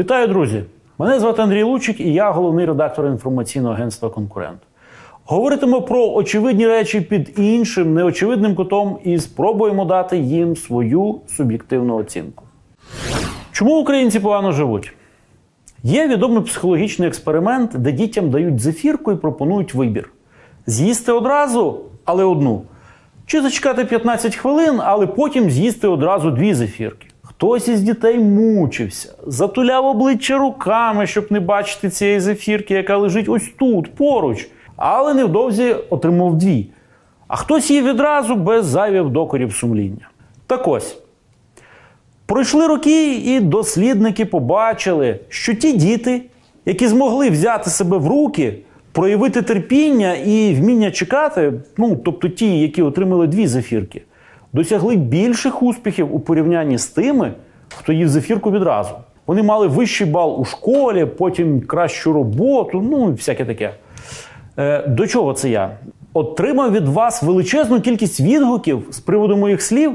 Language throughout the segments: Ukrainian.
Вітаю, друзі! Мене звати Андрій Лучик і я головний редактор інформаційного агентства Конкурент. Говоритимемо про очевидні речі під іншим неочевидним кутом і спробуємо дати їм свою суб'єктивну оцінку. Чому українці погано живуть? Є відомий психологічний експеримент, де дітям дають зефірку і пропонують вибір: з'їсти одразу, але одну. Чи зачекати 15 хвилин, але потім з'їсти одразу дві зефірки. Хтось із дітей мучився, затуляв обличчя руками, щоб не бачити цієї зефірки, яка лежить ось тут, поруч, але невдовзі отримав дві. А хтось її відразу без зайвих докорів сумління. Так ось. Пройшли роки, і дослідники побачили, що ті діти, які змогли взяти себе в руки, проявити терпіння і вміння чекати, ну тобто ті, які отримали дві зефірки, досягли більших успіхів у порівнянні з тими, хто їв зефірку відразу. Вони мали вищий бал у школі, потім кращу роботу, ну і всяке таке. Е, до чого це я? Отримав від вас величезну кількість відгуків з приводу моїх слів,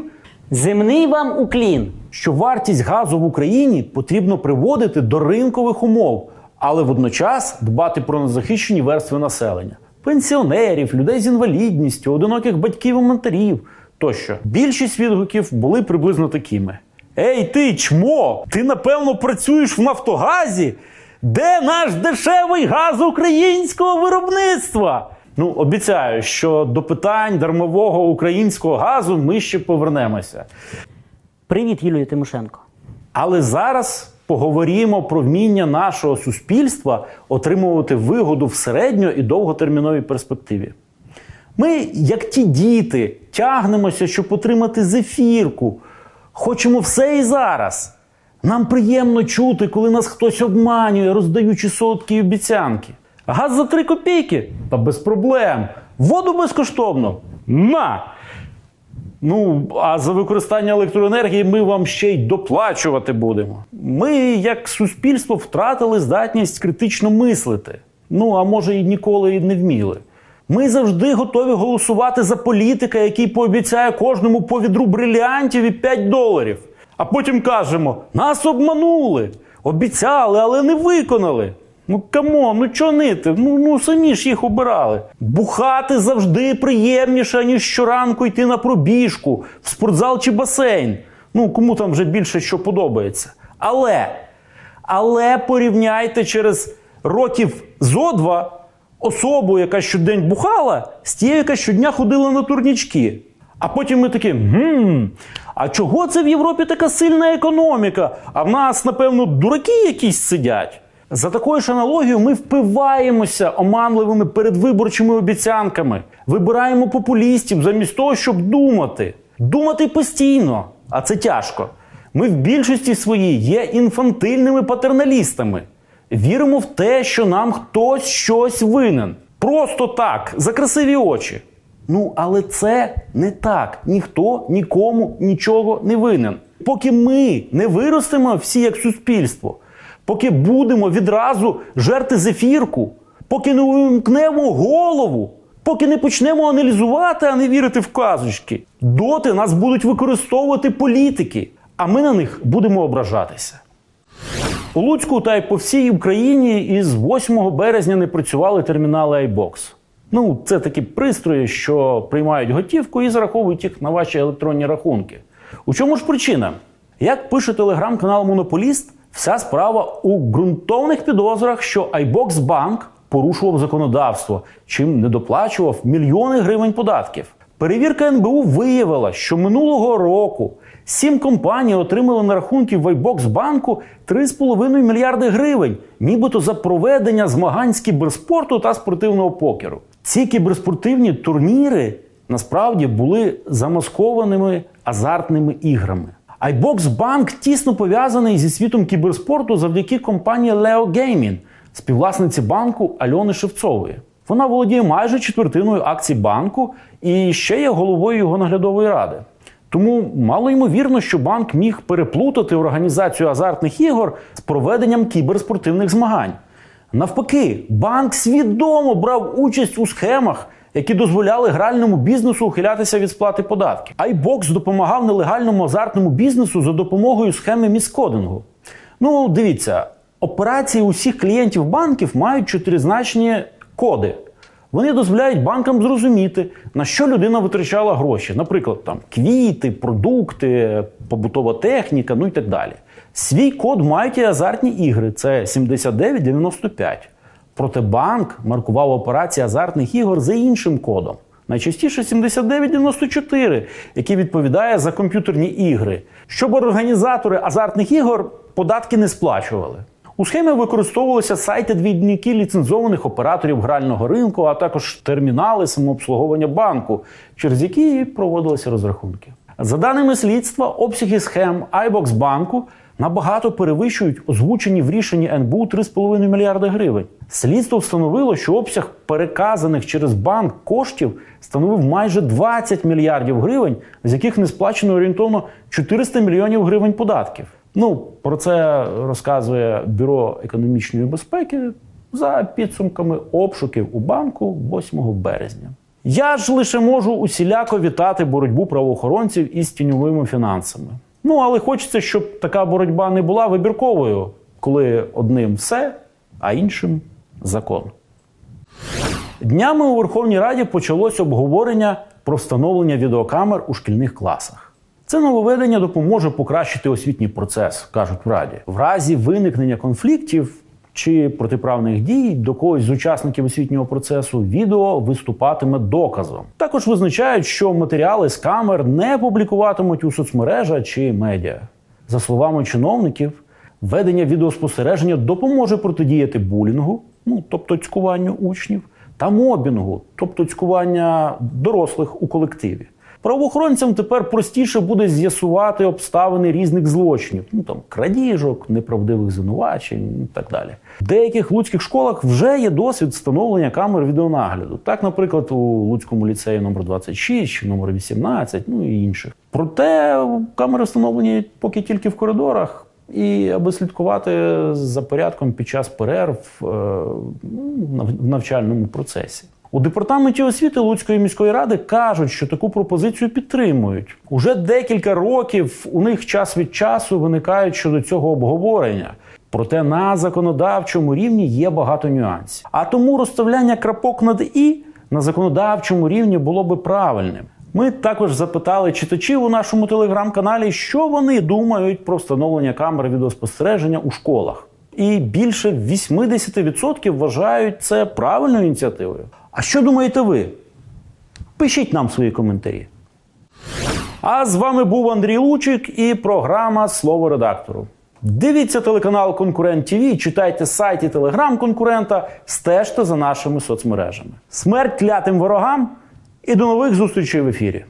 Земний вам уклін. що вартість газу в Україні потрібно приводити до ринкових умов, але водночас дбати про незахищені верстви населення пенсіонерів, людей з інвалідністю, одиноких батьків і матерів тощо. Більшість відгуків були приблизно такими: Ей, ти чмо! Ти напевно працюєш в Нафтогазі? Де наш дешевий газ українського виробництва? Ну, обіцяю, що до питань дармового українського газу ми ще повернемося. Привіт, Юлія Тимошенко. Але зараз поговоримо про вміння нашого суспільства отримувати вигоду в середньо і довготерміновій перспективі. Ми, як ті діти, тягнемося, щоб отримати зефірку. Хочемо все і зараз. Нам приємно чути, коли нас хтось обманює, роздаючи солодкі обіцянки. Газ за 3 копійки? Та без проблем. Воду безкоштовно. На! Ну, а за використання електроенергії ми вам ще й доплачувати будемо. Ми, як суспільство, втратили здатність критично мислити. Ну, а може, і ніколи і не вміли. Ми завжди готові голосувати за політика, який пообіцяє кожному по відру бриліантів і 5 доларів. А потім кажемо: нас обманули, обіцяли, але не виконали. Ну камон, ну чого нити? Ну, ну самі ж їх обирали. Бухати завжди приємніше, ніж щоранку йти на пробіжку, в спортзал чи басейн. Ну, кому там вже більше що подобається. Але, але порівняйте через років зо два особу, яка щодень бухала, з тією, яка щодня ходила на турнічки. А потім ми такі, гм, а чого це в Європі така сильна економіка? А в нас, напевно, дураки якісь сидять. За такою ж аналогією ми впиваємося оманливими передвиборчими обіцянками, вибираємо популістів замість того, щоб думати. Думати постійно, а це тяжко. Ми в більшості своїй є інфантильними патерналістами. Віримо в те, що нам хтось щось винен. Просто так, за красиві очі. Ну, але це не так. Ніхто нікому нічого не винен. Поки ми не виростемо всі як суспільство, поки будемо відразу жерти зефірку, поки не увімкнемо голову, поки не почнемо аналізувати, а не вірити в казочки, доти нас будуть використовувати політики, а ми на них будемо ображатися. У Луцьку та й по всій Україні із 8 березня не працювали термінали iBox. Ну, це такі пристрої, що приймають готівку і зараховують їх на ваші електронні рахунки. У чому ж причина? Як пише телеграм-канал Монополіст, вся справа у ґрунтовних підозрах, що iBox Bank порушував законодавство, чим не доплачував мільйони гривень податків. Перевірка НБУ виявила, що минулого року сім компаній отримали на рахунки в iBox банку 3,5 мільярди гривень, нібито за проведення змагань з кіберспорту та спортивного покеру. Ці кіберспортивні турніри насправді були замаскованими азартними іграми. iBox Bank тісно пов'язаний зі світом кіберспорту завдяки компанії Leo Gaming, співвласниці банку Альони Шевцової. Вона володіє майже четвертиною акцій банку і ще є головою його наглядової ради. Тому мало ймовірно, що банк міг переплутати організацію азартних ігор з проведенням кіберспортивних змагань. Навпаки, банк свідомо брав участь у схемах, які дозволяли гральному бізнесу ухилятися від сплати податків. iBox допомагав нелегальному азартному бізнесу за допомогою схеми міскодингу. Ну, дивіться, Операції усіх клієнтів банків мають чотиризначні коди. Вони дозволяють банкам зрозуміти, на що людина витрачала гроші. Наприклад, там квіти, продукти, побутова техніка, ну і так далі. Свій код мають і азартні ігри. Це 7995. Проте банк маркував операції азартних ігор за іншим кодом. Найчастіше 7994, який відповідає за комп'ютерні ігри, щоб організатори азартних ігор податки не сплачували. У схемі використовувалися сайти-двійники ліцензованих операторів грального ринку, а також термінали самообслуговування банку, через які проводилися розрахунки. За даними слідства, обсяги схем iBox банку набагато перевищують озвучені в рішенні НБУ 3,5 мільярди гривень. Слідство встановило, що обсяг переказаних через банк коштів становив майже 20 мільярдів гривень, з яких не сплачено орієнтовно 400 мільйонів гривень податків. Ну, про це розказує Бюро економічної безпеки за підсумками обшуків у банку 8 березня. Я ж лише можу усіляко вітати боротьбу правоохоронців із тіньовими фінансами. Ну, але хочеться, щоб така боротьба не була вибірковою, коли одним все, а іншим закон. Днями у Верховній Раді почалось обговорення про встановлення відеокамер у шкільних класах. Це нововведення допоможе покращити освітній процес, кажуть в Раді. В разі виникнення конфліктів чи протиправних дій до когось з учасників освітнього процесу відео виступатиме доказом. Також визначають, що матеріали з камер не публікуватимуть у соцмережах чи медіа. За словами чиновників, введення відеоспостереження допоможе протидіяти булінгу, ну тобто цькуванню учнів, та мобінгу, тобто цькування дорослих у колективі. Правоохоронцям тепер простіше буде з'ясувати обставини різних злочинів, ну там крадіжок, неправдивих звинувачень і так далі. В деяких луцьких школах вже є досвід встановлення камер відеонагляду. Так, наприклад, у Луцькому ліцеї номер 26 чи номер 18, ну і інших. Проте камери встановлені поки тільки в коридорах. І аби слідкувати за порядком під час перерв е, ну, в навчальному процесі. У департаменті освіти Луцької міської ради кажуть, що таку пропозицію підтримують. Уже декілька років у них час від часу виникають щодо цього обговорення. Проте на законодавчому рівні є багато нюансів. А тому розставляння крапок над і на законодавчому рівні було би правильним. Ми також запитали читачів у нашому телеграм-каналі, що вони думають про встановлення камер відеоспостереження у школах. І більше 80% вважають це правильною ініціативою. А що думаєте ви? Пишіть нам свої коментарі. А з вами був Андрій Лучик і програма Слово редактору. Дивіться телеканал Конкурент ТВ, читайте сайт і телеграм конкурента, стежте за нашими соцмережами. Смерть клятим ворогам і до нових зустрічей в ефірі.